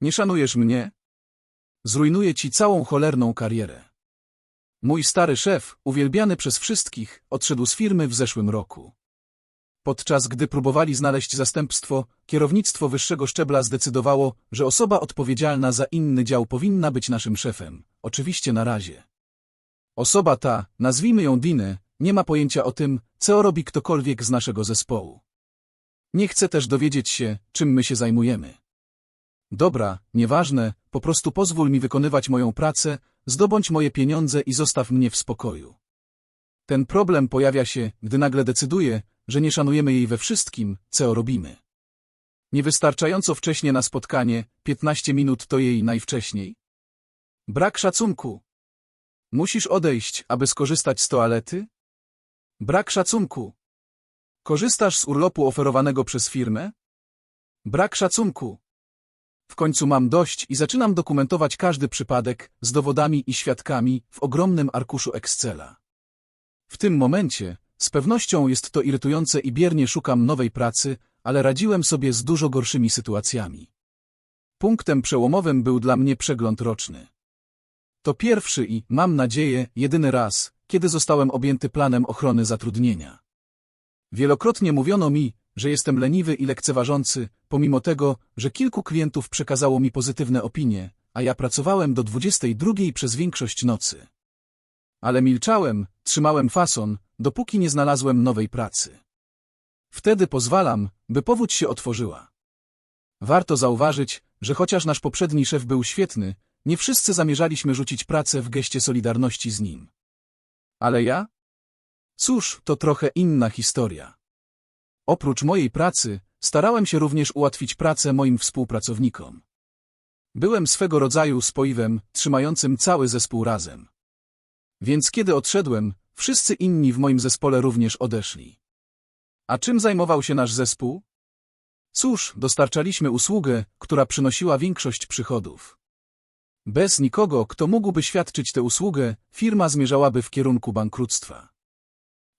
Nie szanujesz mnie? Zrujnuję ci całą cholerną karierę. Mój stary szef, uwielbiany przez wszystkich, odszedł z firmy w zeszłym roku. Podczas gdy próbowali znaleźć zastępstwo, kierownictwo wyższego szczebla zdecydowało, że osoba odpowiedzialna za inny dział powinna być naszym szefem. Oczywiście na razie. Osoba ta, nazwijmy ją Dinę, nie ma pojęcia o tym, co robi ktokolwiek z naszego zespołu. Nie chce też dowiedzieć się, czym my się zajmujemy. Dobra, nieważne, po prostu pozwól mi wykonywać moją pracę, zdobądź moje pieniądze i zostaw mnie w spokoju. Ten problem pojawia się, gdy nagle decyduję, że nie szanujemy jej we wszystkim, co robimy. Niewystarczająco wcześnie na spotkanie, 15 minut to jej najwcześniej. Brak szacunku. Musisz odejść, aby skorzystać z toalety? Brak szacunku. Korzystasz z urlopu oferowanego przez firmę? Brak szacunku. W końcu mam dość i zaczynam dokumentować każdy przypadek z dowodami i świadkami w ogromnym arkuszu Excela. W tym momencie, z pewnością jest to irytujące i biernie szukam nowej pracy, ale radziłem sobie z dużo gorszymi sytuacjami. Punktem przełomowym był dla mnie przegląd roczny. To pierwszy i, mam nadzieję, jedyny raz, kiedy zostałem objęty planem ochrony zatrudnienia. Wielokrotnie mówiono mi, że jestem leniwy i lekceważący, pomimo tego, że kilku klientów przekazało mi pozytywne opinie, a ja pracowałem do 22 przez większość nocy. Ale milczałem, trzymałem fason, dopóki nie znalazłem nowej pracy. Wtedy pozwalam, by powódź się otworzyła. Warto zauważyć, że chociaż nasz poprzedni szef był świetny, nie wszyscy zamierzaliśmy rzucić pracę w geście solidarności z nim. Ale ja? Cóż, to trochę inna historia. Oprócz mojej pracy, starałem się również ułatwić pracę moim współpracownikom. Byłem swego rodzaju spoiwem, trzymającym cały zespół razem. Więc kiedy odszedłem, wszyscy inni w moim zespole również odeszli. A czym zajmował się nasz zespół? Cóż, dostarczaliśmy usługę, która przynosiła większość przychodów. Bez nikogo, kto mógłby świadczyć tę usługę, firma zmierzałaby w kierunku bankructwa.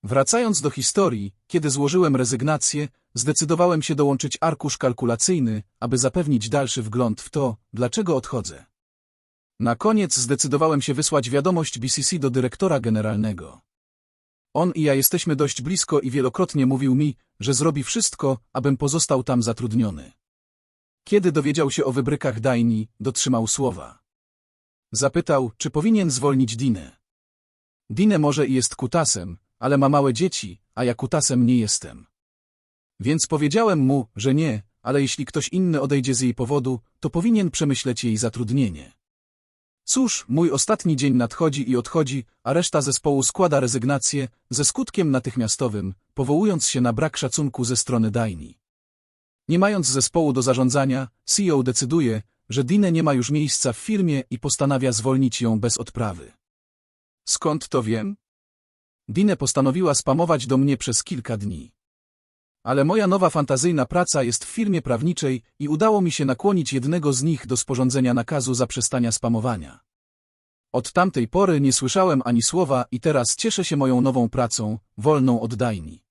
Wracając do historii, kiedy złożyłem rezygnację, zdecydowałem się dołączyć arkusz kalkulacyjny, aby zapewnić dalszy wgląd w to, dlaczego odchodzę. Na koniec zdecydowałem się wysłać wiadomość BCC do dyrektora generalnego. On i ja jesteśmy dość blisko i wielokrotnie mówił mi, że zrobi wszystko, abym pozostał tam zatrudniony. Kiedy dowiedział się o wybrykach Dajni, dotrzymał słowa. Zapytał, czy powinien zwolnić Dinę. Dinę może i jest kutasem, ale ma małe dzieci, a ja kutasem nie jestem. Więc powiedziałem mu, że nie, ale jeśli ktoś inny odejdzie z jej powodu, to powinien przemyśleć jej zatrudnienie. Cóż, mój ostatni dzień nadchodzi i odchodzi, a reszta zespołu składa rezygnację ze skutkiem natychmiastowym, powołując się na brak szacunku ze strony Dajni. Nie mając zespołu do zarządzania, CEO decyduje, że Dine nie ma już miejsca w firmie i postanawia zwolnić ją bez odprawy. Skąd to wiem? Dine postanowiła spamować do mnie przez kilka dni. Ale moja nowa fantazyjna praca jest w firmie prawniczej i udało mi się nakłonić jednego z nich do sporządzenia nakazu zaprzestania spamowania. Od tamtej pory nie słyszałem ani słowa i teraz cieszę się moją nową pracą, wolną od Dajni.